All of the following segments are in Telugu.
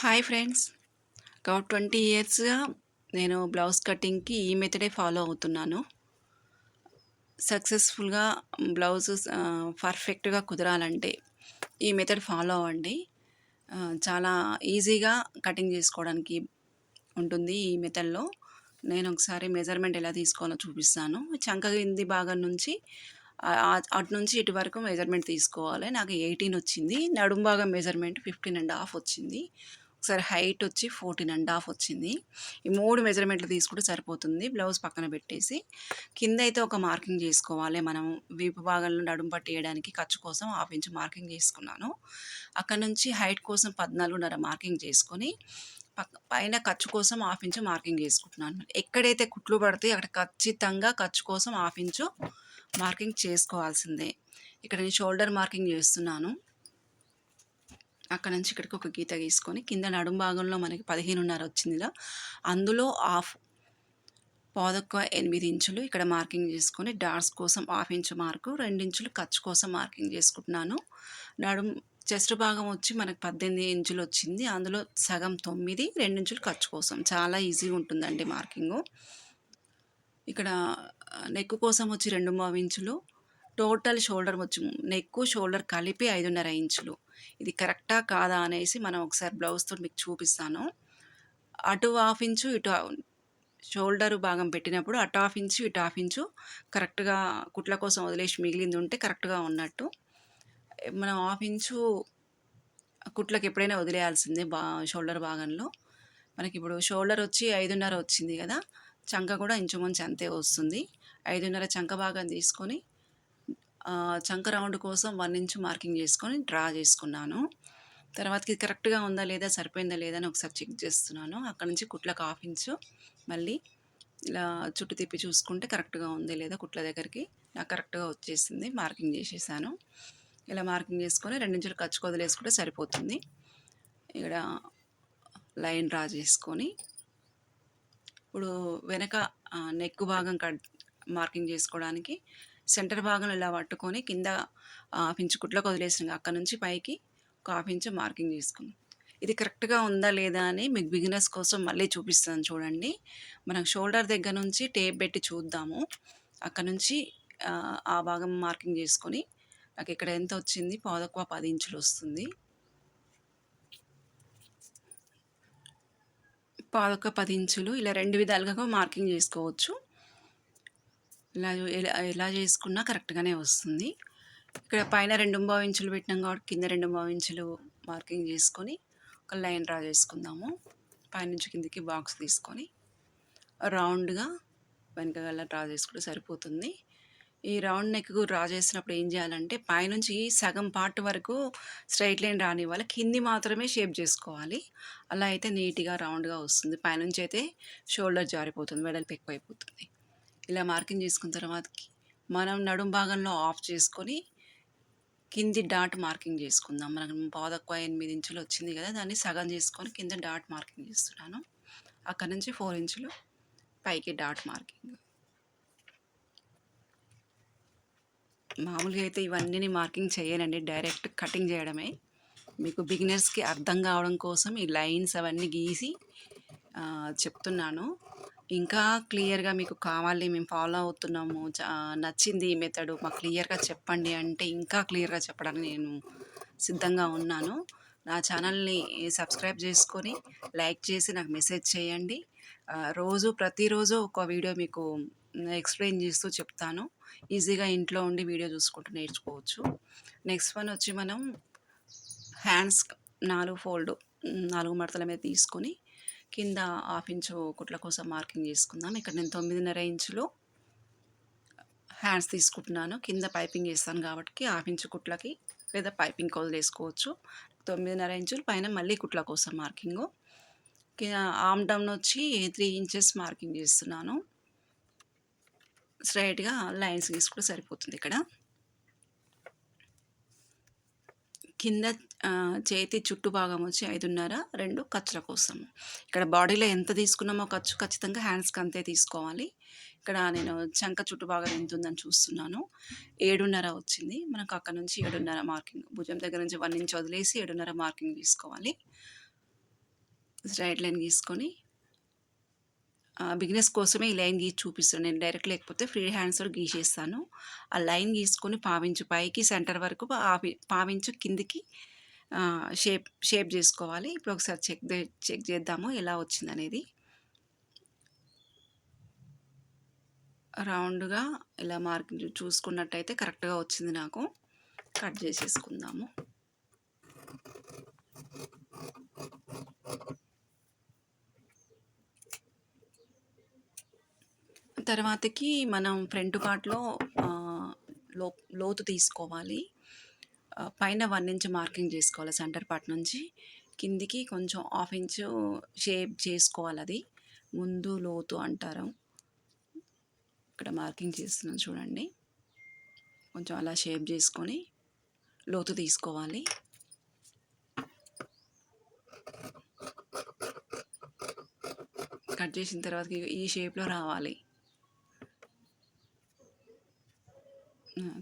Hi friends. ఒక ట్వంటీ ఇయర్స్గా నేను బ్లౌజ్ కటింగ్కి ఈ మెథడే ఫాలో అవుతున్నాను. సక్సెస్ఫుల్గా బ్లౌజ్ పర్ఫెక్ట్గా కుదరాలంటే ఈ మెథడ్ ఫాలో అవ్వండి. చాలా ఈజీగా కటింగ్ చేసుకోవడానికి ఉంటుంది ఈ మెథడ్లో. నేను ఒకసారి మెజర్మెంట్ ఎలా తీసుకోవాలో చూపిస్తాను. చంక కింది భాగం నుంచి అటు నుంచి ఇటు వరకు మెజర్మెంట్ తీసుకోవాలి. నాకు ఎయిటీన్ వచ్చింది. నడుం భాగం మెజర్మెంట్ ఫిఫ్టీన్ అండ్ హాఫ్ వచ్చింది. ఒకసారి హైట్ వచ్చి ఫోర్టీన్ అండ్ హాఫ్ వచ్చింది. ఈ మూడు మెజర్మెంట్లు తీసుకుంటే సరిపోతుంది. బ్లౌజ్ పక్కన పెట్టేసి కింద అయితే ఒక మార్కింగ్ చేసుకోవాలి. మనం వీపు భాగంలో నడుము పట్టి వేయడానికి ఖర్చు కోసం హాఫ్ ఇంచ్ మార్కింగ్ చేసుకున్నాను. అక్కడ నుంచి హైట్ కోసం పద్నాలుగున్నర మార్కింగ్ చేసుకొని పక్క పైన ఖర్చు కోసం హాఫ్ ఇంచు మార్కింగ్ చేసుకుంటున్నాను. ఎక్కడైతే కుట్లు పడితే అక్కడ ఖచ్చితంగా ఖర్చు కోసం హాఫ్ ఇంచు మార్కింగ్ చేసుకోవాల్సిందే. ఇక్కడ నేను షోల్డర్ మార్కింగ్ చేస్తున్నాను. అక్కడ నుంచి ఇక్కడికి ఒక గీత గీసుకొని కింద నడుం భాగంలో మనకి పదిహేనున్నర వచ్చిందిగా అందులో హాఫ్ పాదొక్క ఎనిమిది ఇంచులు ఇక్కడ మార్కింగ్ చేసుకొని డాట్స్ కోసం హాఫ్ ఇంచు మార్కు ఇంచులు ఖర్చు కోసం మార్కింగ్ చేసుకుంటున్నాను. నడుం చెస్ట్ భాగం వచ్చి మనకు పద్దెనిమిది ఇంచులు వచ్చింది. అందులో సగం తొమ్మిది ఇంచులు ఖర్చు కోసం. చాలా ఈజీగా ఉంటుందండి మార్కింగు. ఇక్కడ నెక్ కోసం వచ్చి రెండు మూడు ఇంచులు టోటల్ షోల్డర్ వచ్చి నెక్ షోల్డర్ కలిపి ఐదున్నర ఇంచులు. ఇది కరెక్టా కాదా అనేసి మనం ఒకసారి బ్లౌజ్తో మీకు చూపిస్తాను. అటు హాఫ్ ఇంచు ఇటు షోల్డర్ భాగం పెట్టినప్పుడు అటు హాఫ్ ఇంచు ఇటు హాఫ్ ఇంచు కరెక్ట్గా కుట్ల కోసం వదిలేసి మిగిలింది ఉంటే కరెక్ట్గా ఉన్నట్టు. మనం హాఫ్ ఇంచు కుట్లకు ఎప్పుడైనా వదిలేయాల్సిందే బా షోల్డర్ భాగంలో. మనకి ఇప్పుడు షోల్డర్ వచ్చి ఐదున్నర వచ్చింది కదా చంక కూడా ఇంచుమంచి అంతే వస్తుంది. ఐదున్నర చంక భాగం తీసుకొని చంక రౌండ్ కోసం వన్ ఇంచ్ మార్కింగ్ చేసుకొని డ్రా చేసుకున్నాను. తర్వాతకి కరెక్ట్గా ఉందా లేదా సరిపోయిందా లేదా అని ఒకసారి చెక్ చేస్తున్నాను. అక్కడ నుంచి కుట్లకు హాఫ్ ఇంచు మళ్ళీ ఇలా చుట్టు తిప్పి చూసుకుంటే కరెక్ట్గా ఉంది లేదా కుట్ల దగ్గరికి. నాకు కరెక్ట్గా వచ్చేసింది మార్కింగ్ చేసేసాను. ఇలా మార్కింగ్ చేసుకొని రెండించులు ఖర్చు వదిలేసుకుంటే సరిపోతుంది. ఇక్కడ లైన్ డ్రా చేసుకొని ఇప్పుడు వెనక నెక్ భాగం కట్ మార్కింగ్ చేసుకోవడానికి సెంటర్ భాగం ఇలా పట్టుకొని కింద హాఫ్ ఇంచు కుట్లకు వదిలేసిన అక్కడ నుంచి పైకి ఒక హాఫ్ ఇంచు మార్కింగ్ చేసుకున్నాం ఇది కరెక్ట్గా ఉందా లేదా అని మీకు బిగినర్స్ కోసం మళ్ళీ చూపిస్తాను చూడండి. మనం షోల్డర్ దగ్గర నుంచి టేప్ పెట్టి చూద్దాము. అక్కడ నుంచి ఆ, ఆ భాగం మార్కింగ్ చేసుకొని నాకు ఇక్కడ ఎంత వచ్చింది? పాదక్కువ పది ఇంచులు వస్తుంది. పాదొక్క పది ఇంచులు ఇలా రెండు విధాలుగా మార్కింగ్ చేసుకోవచ్చు. ఇలా ఎలా ఎలా చేసుకున్నా కరెక్ట్గానే వస్తుంది. ఇక్కడ పైన రెండు బావు ఇంచులు పెట్టినాం కాబట్టి కింద రెండు బావు ఇంచులు మార్కింగ్ చేసుకొని ఒక లైన్ డ్రా చేసుకుందాము. పైనుంచి కిందకి బాక్స్ తీసుకొని రౌండ్గా వెనకగల డ్రా చేసుకుంటే సరిపోతుంది. ఈ రౌండ్ నెక్ డ్రా చేసినప్పుడు ఏం చేయాలంటే పైనుంచి సగం పార్ట్ వరకు స్ట్రైట్ లైన్ రానివ్వాలి. కింది మాత్రమే షేప్ చేసుకోవాలి. అలా అయితే నీట్గా రౌండ్గా వస్తుంది. పైనుంచి అయితే షోల్డర్ జారిపోతుంది. వెడల్పు ఎక్కువైపోతుంది. ఇలా మార్కింగ్ చేసుకున్న తర్వాతకి మనం నడుం భాగంలో ఆఫ్ చేసుకొని కింది డాట్ మార్కింగ్ చేసుకుందాం. మనకు పాదక్కువ ఎనిమిది ఇంచులు వచ్చింది కదా దాన్ని సగం చేసుకొని కింద డాట్ మార్కింగ్ చేస్తున్నాను. అక్కడ నుంచి ఫోర్ ఇంచులు పైకి డాట్ మార్కింగ్. మామూలుగా అయితే ఇవన్నీ మార్కింగ్ చేయనండి డైరెక్ట్ కటింగ్ చేయడమే. మీకు బిగినర్స్కి అర్థం కావడం కోసం ఈ లైన్స్ అవన్నీ గీసి చెప్తున్నాను. ఇంకా క్లియర్గా మీకు కావాలి మేము ఫాలో అవుతున్నాము నచ్చింది ఈ మెథడు మాకు క్లియర్గా చెప్పండి అంటే ఇంకా క్లియర్గా చెప్పడానికి నేను సిద్ధంగా ఉన్నాను. నా ఛానల్ని సబ్స్క్రైబ్ చేసుకొని లైక్ చేసి నాకు మెసేజ్ చేయండి. రోజు ప్రతిరోజు ఒక వీడియో మీకు ఎక్స్ప్లెయిన్ చేస్తూ చెప్తాను. ఈజీగా ఇంట్లో ఉండి వీడియో చూసుకుంటూ నేర్చుకోవచ్చు. నెక్స్ట్ వన్ వచ్చి మనం హ్యాండ్స్ నాలుగు ఫోల్డ్ నాలుగు మడతల మీద తీసుకొని కింద హాఫ్ ఇంచు కుట్ల కోసం మార్కింగ్ చేసుకుందాం. ఇక్కడ నేను తొమ్మిదిన్నర ఇంచులు హ్యాండ్స్ తీసుకుంటున్నాను. కింద పైపింగ్ చేస్తాను కాబట్టి హాఫ్ ఇంచు కుట్లకి లేదా పైపింగ్ వదిలేసుకోవచ్చు తొమ్మిదిన్నర ఇంచులు పైన మళ్ళీ కుట్ల కోసం మార్కింగు. ఆమ్ డౌన్ వచ్చి త్రీ ఇంచెస్ మార్కింగ్ చేస్తున్నాను. స్ట్రైట్గా లైన్స్ గీసుకుంటే సరిపోతుంది ఇక్కడ. కింద చేతి చుట్టు భాగం వచ్చి ఐదున్నర రెండు ఖర్చుల కోసం ఇక్కడ బాడీలో ఎంత తీసుకున్నామో ఖర్చు ఖచ్చితంగా హ్యాండ్స్కి అంతే తీసుకోవాలి. ఇక్కడ నేను చంక చుట్టు భాగం ఎంత ఉందని చూస్తున్నాను. ఏడున్నర వచ్చింది. మనకు అక్కడ నుంచి ఏడున్నర మార్కింగ్ భుజం దగ్గర నుంచి వన్ ఇంచ్ వదిలేసి ఏడున్నర మార్కింగ్ తీసుకోవాలి. స్ట్రైట్ లైన్ గీసుకొని బిగినెస్ కోసమే ఈ లైన్ గీసి చూపిస్తాను. నేను డైరెక్ట్ లేకపోతే ఫ్రీ హ్యాండ్స్ కూడా గీసేస్తాను. ఆ లైన్ గీసుకొని పావించు పైకి సెంటర్ వరకు పావించు కిందికి షేప్ షేప్ చేసుకోవాలి. ఇప్పుడు ఒకసారి చెక్ చెక్ చేద్దాము ఎలా వచ్చింది అనేది రౌండ్గా ఇలా మార్క్ చూసుకున్నట్టయితే కరెక్ట్గా వచ్చింది నాకు. కట్ చేసేసుకుందాము. తర్వాతకి మనం ఫ్రంట్ పార్ట్లో లో లోతు తీసుకోవాలి. పైన వన్ ఇంచ్ మార్కింగ్ చేసుకోవాలి సెంటర్ పార్ట్ నుంచి. కిందికి కొంచెం హాఫ్ ఇంచు షేప్ చేసుకోవాలి అది. ముందు లోతు అంటారు. ఇక్కడ మార్కింగ్ చేస్తున్నాను చూడండి. కొంచెం అలా షేప్ చేసుకొని లోతు తీసుకోవాలి. కట్ చేసిన తర్వాత ఈ షేప్లో రావాలి.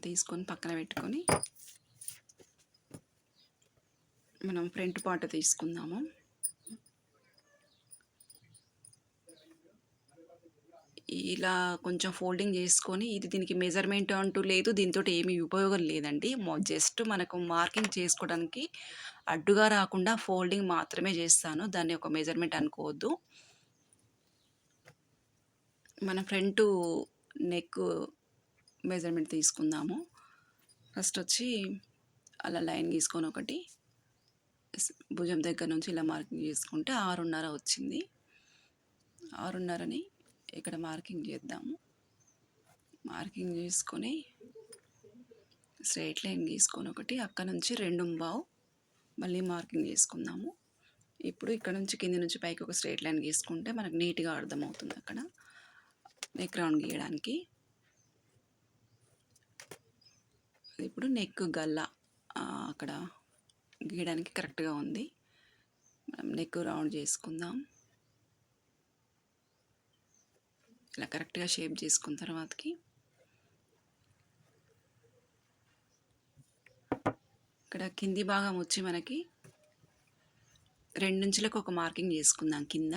తీసుకొని పక్కన పెట్టుకొని మనం ఫ్రంట్ పార్ట్ తీసుకుందాము. ఇలా కొంచెం ఫోల్డింగ్ చేసుకొని ఇది దీనికి మెజర్మెంట్ అంటూ లేదు దీంతో ఏమీ ఉపయోగం లేదండి. జస్ట్ మనకు మార్కింగ్ చేసుకోవడానికి అడ్డుగా రాకుండా ఫోల్డింగ్ మాత్రమే చేస్తాను. దాన్ని ఒక మెజర్మెంట్ అనుకోవద్దు. మన ఫ్రంట్ నెక్ మెజర్మెంట్ తీసుకుందాము. ఫస్ట్ వచ్చి అలా లైన్ గీసుకొని ఒకటి భుజం దగ్గర నుంచి ఇలా మార్కింగ్ చేసుకుంటే ఆరున్నర వచ్చింది. ఆరున్నరని ఇక్కడ మార్కింగ్ చేద్దాము. మార్కింగ్ చేసుకొని స్ట్రైట్ లైన్ గీసుకొని ఒకటి అక్కడ నుంచి రెండు బావు మళ్ళీ మార్కింగ్ చేసుకుందాము. ఇప్పుడు ఇక్కడ నుంచి కింది నుంచి పైకి ఒక స్ట్రైట్ లైన్ గీసుకుంటే మనకు నీట్గా అర్థమవుతుంది అక్కడ. నెక్ రౌండ్ గీయడానికి. ఇప్పుడు నెక్ గల్ల అక్కడ గీయడానికి కరెక్ట్గా ఉంది. మనం నెక్ రౌండ్ చేసుకుందాం. ఇలా కరెక్ట్గా షేప్ చేసుకున్న తర్వాతకి. ఇక్కడ కింది భాగం వచ్చి మనకి రెండించులకు ఒక మార్కింగ్ చేసుకుందాం కింద.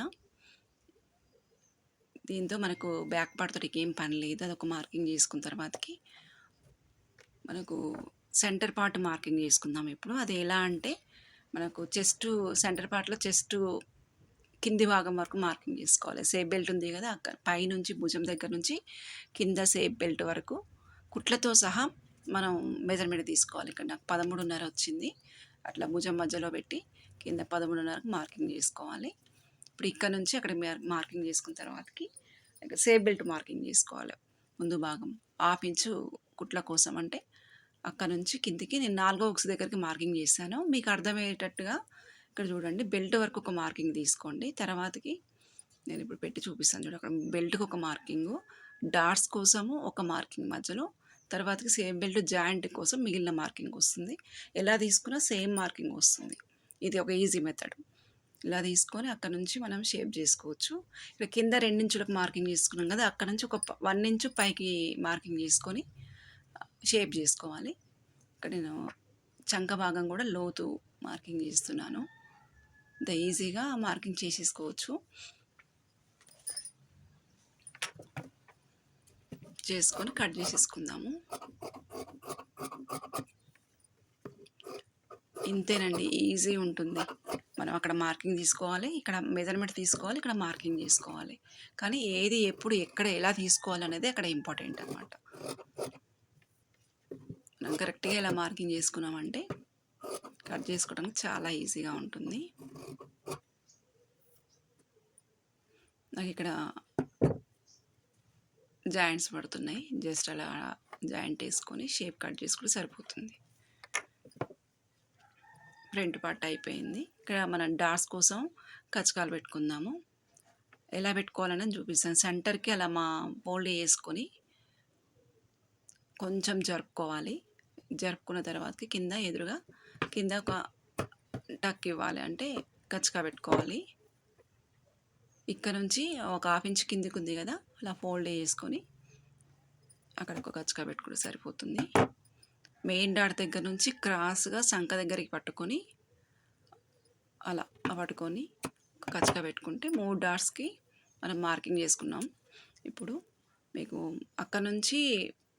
దీంతో మనకు బ్యాక్ పార్ట్ తోటి ఏం పని లేదు. అదొక మార్కింగ్ చేసుకున్న తర్వాతకి మనకు సెంటర్ పార్ట్ మార్కింగ్ చేసుకుందాం ఇప్పుడు. అది ఎలా అంటే మనకు చెస్ట్ సెంటర్ పార్ట్లో చెస్ట్ కింది భాగం వరకు మార్కింగ్ చేసుకోవాలి. సేఫ్ బెల్ట్ ఉంది కదా అక్కడ పైనుంచి భుజం దగ్గర నుంచి కింద సేఫ్ బెల్ట్ వరకు. కుట్లతో సహా మనం మెజర్మెంట్ తీసుకోవాలి. ఇక్కడ నాకు పదమూడున్నర వచ్చింది. అట్లా భుజం మధ్యలో పెట్టి కింద పదమూడున్నరకు మార్కింగ్ చేసుకోవాలి. ఇప్పుడు ఇక్కడ నుంచి అక్కడ మార్కింగ్ చేసుకున్న తర్వాతకి సేఫ్ బెల్ట్ మార్కింగ్ చేసుకోవాలి. ముందు భాగం. హాఫ్ ఇంచు కుట్ల కోసం అంటే అక్కడ నుంచి కిందికి నేను నాలుగో ఉక్స్ దగ్గరికి మార్కింగ్ చేశాను. మీకు అర్థమయ్యేటట్టుగా ఇక్కడ చూడండి బెల్ట్ వరకు ఒక మార్కింగ్ తీసుకోండి. తర్వాతకి నేను ఇప్పుడు పెట్టి చూపిస్తాను చూడండి అక్కడ బెల్ట్కి ఒక మార్కింగు డాట్స్ కోసము ఒక మార్కింగ్ మధ్యలో తర్వాతకి సేమ్ బెల్ట్ జాయింట్ కోసం మిగిలిన మార్కింగ్ వస్తుంది. ఎలా తీసుకున్నా సేమ్ మార్కింగ్ వస్తుంది. ఇది ఒక ఈజీ మెథడ్. ఇలా తీసుకొని అక్కడ నుంచి మనం షేప్ చేసుకోవచ్చు. ఇక్కడ కింద రెండించులకు మార్కింగ్ చేసుకున్నాం కదా అక్కడ నుంచి ఒక వన్ ఇంచు పైకి మార్కింగ్ చేసుకొని షేప్ చేసుకోవాలి. ఇక్కడ నేను చంక భాగం కూడా లోతు మార్కింగ్ చేస్తున్నాను. ఇంత ఈజీగా మార్కింగ్ చేసేసుకోవచ్చు. చేసుకొని కట్ చేసేసుకుందాము. ఇంతేనండి ఈజీ ఉంటుంది. మనం అక్కడ మార్కింగ్ తీసుకోవాలి ఇక్కడ మెజర్మెంట్ తీసుకోవాలి ఇక్కడ మార్కింగ్ చేసుకోవాలి. కానీ ఏది ఎప్పుడు ఎక్కడ ఎలా తీసుకోవాలి అనేది అక్కడ ఇంపార్టెంట్ అనమాట కరెక్ట్గా ఇలా మార్కింగ్ చేసుకున్నామంటే కట్ చేసుకోవడానికి చాలా ఈజీగా ఉంటుంది. నాకు ఇక్కడ జాయింట్స్ పడుతున్నాయి. జస్ట్ అలా జాయింట్ వేసుకొని షేప్ కట్ చేసుకుంటే సరిపోతుంది. ఫ్రంట్ పార్ట్ అయిపోయింది. ఇక్కడ మనం డాట్స్ కోసం కచకాలు పెట్టుకుందాము. ఎలా పెట్టుకోవాలని చూపిస్తాను. సెంటర్కి అలా మా ఫోల్డ్ వేసుకొని కొంచెం జరుపుకోవాలి. జరుపుకున్న తర్వాతకి కింద ఎదురుగా కింద ఒక టక్ ఇవ్వాలి. అంటే కచ్చకా పెట్టుకోవాలి. ఇక్కడ నుంచి ఒక హాఫ్ ఇంచ్ కిందికి ఉంది కదా అలా ఫోల్డ్ చేసుకొని అక్కడ ఒక కచ్చకా పెట్టుకుంటే సరిపోతుంది. మెయిన్ డాట్ దగ్గర నుంచి క్రాస్గా సంఖ దగ్గరికి పట్టుకొని అలా పట్టుకొని కచ్చకా పెట్టుకుంటే మూడు డాట్స్కి మనం మార్కింగ్ చేసుకున్నాం. ఇప్పుడు మీకు అక్కడ నుంచి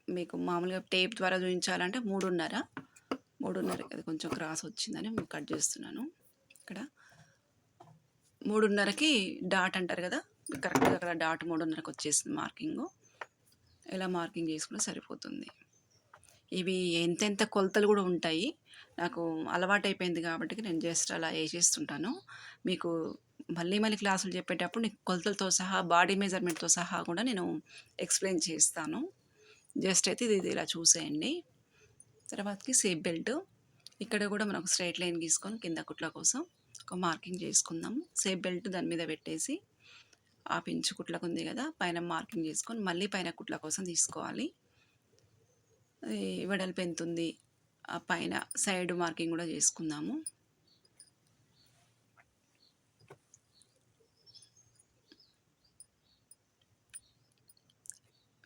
మీకు మామూలుగా టేప్ ద్వారా చూపించాలంటే మూడున్నర. మూడున్నర అది కొంచెం క్రాస్ వచ్చిందని మీకు కట్ చేస్తున్నాను. ఇక్కడ మూడున్నరకి డాట్ అంటారు కదా? కరెక్ట్గా అక్కడ డాట్ మూడున్నరకు వచ్చేసింది మార్కింగ్. ఇలా మార్కింగ్ చేసుకుంటే సరిపోతుంది. ఇవి ఎంతెంత కొలతలు కూడా ఉంటాయి. నాకు అలవాటు అయిపోయింది కాబట్టి నేను జస్ట్ అలా వేసేస్తుంటాను. మీకు మళ్ళీ మళ్ళీ క్లాసులు చెప్పేటప్పుడు నీకు కొలతలతో సహా బాడీ మెజర్మెంట్తో సహా కూడా నేను ఎక్స్ప్లెయిన్ చేస్తాను. జస్ట్ అయితే ఇది ఇలా చూసేయండి. తర్వాతకి సేఫ్ బెల్ట్ ఇక్కడ కూడా మనం ఒక స్ట్రైట్ లైన్ గీసుకొని కింద కుట్ల కోసం ఒక మార్కింగ్ చేసుకుందాం. సేఫ్ బెల్ట్ దాని మీద పెట్టేసి ఆ పించు కుట్లకు ఉంది కదా పైన మార్కింగ్ చేసుకొని మళ్ళీ పైన కుట్ల కోసం తీసుకోవాలి. అది వెడల్పు ఎంత ఉంది ఆ పైన సైడ్ మార్కింగ్ కూడా చేసుకుందాము.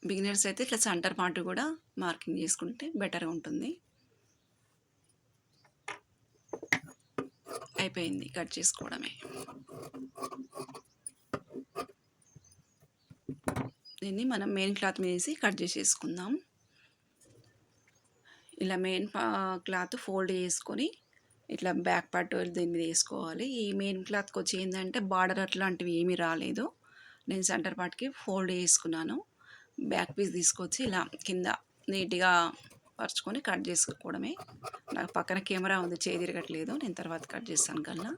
బిగినర్స్ అయితే ఇట్లా సెంటర్ పార్ట్ కూడా మార్కింగ్ చేసుకుంటే బెటర్గా ఉంటుంది. అయిపోయింది కట్ చేసుకోవడమే. దీన్ని మనం మెయిన్ క్లాత్ మీద వేసి కట్ చేసేసుకుందాం. ఇలా మెయిన్ క్లాత్ ఫోల్డ్ చేసుకొని ఇట్లా బ్యాక్ పార్ట్ దీని మీద వేసుకోవాలి. ఈ మెయిన్ క్లాత్కి వచ్చి ఏంటంటే బార్డర్ అట్లాంటివి ఏమీ రాలేదు. నేను సెంటర్ పార్ట్కి ఫోల్డ్ చేసుకున్నాను. బ్యాక్ పీస్ తీసుకొచ్చి ఇలా కింద నీట్గా పరుచుకొని కట్ చేసుకోవడమే. నాకు పక్కన కెమెరా ఉంది చేయి తిరగట్లేదు. నేను తర్వాత కట్ చేస్తాను కల్లా.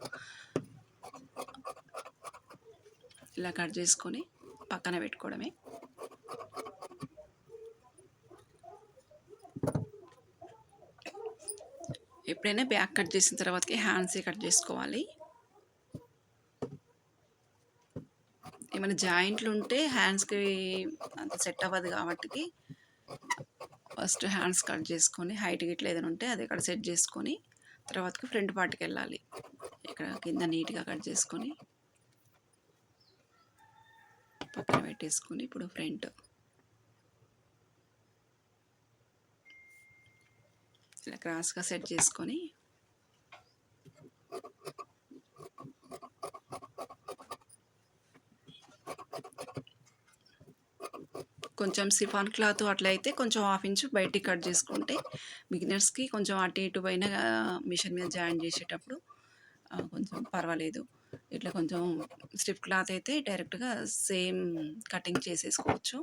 ఇలా కట్ చేసుకొని పక్కన పెట్టుకోవడమే. ఎప్పుడైనా బ్యాక్ కట్ చేసిన తర్వాతకి హ్యాండ్సే కట్ చేసుకోవాలి. ఏమైనా జాయింట్లు ఉంటే హ్యాండ్స్కి అంత సెట్ అవ్వదు కాబట్టి ఫస్ట్ హ్యాండ్స్ కట్ చేసుకొని హైట్ గిట్ల ఏదైనా ఉంటే అది ఇక్కడ సెట్ చేసుకొని తర్వాతకి ఫ్రంట్ పార్ట్కి వెళ్ళాలి. ఇక్కడ కింద నీట్గా కట్ చేసుకొని పక్కన పెట్టేసుకొని ఇప్పుడు ఫ్రంట్. ఇలా క్రాస్గా సెట్ చేసుకొని కొంచెం సిఫాన్ క్లాత్ అట్లా అయితే కొంచెం హాఫ్ ఇంచ్ బయటికి కట్ చేసుకుంటే బిగినర్స్కి కొంచెం అటు ఇటు పైన మిషన్ మీద జాయిన్ చేసేటప్పుడు కొంచెం పర్వాలేదు. ఇట్లా కొంచెం స్ట్రిప్ క్లాత్ అయితే డైరెక్ట్గా సేమ్ కటింగ్ చేసేసుకోవచ్చు.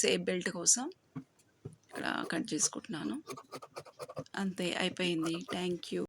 సేఫ్ బెల్ట్ కోసం ఇక్కడ కట్ చేసుకుంటున్నాను. అంతే అయిపోయింది. Thank you.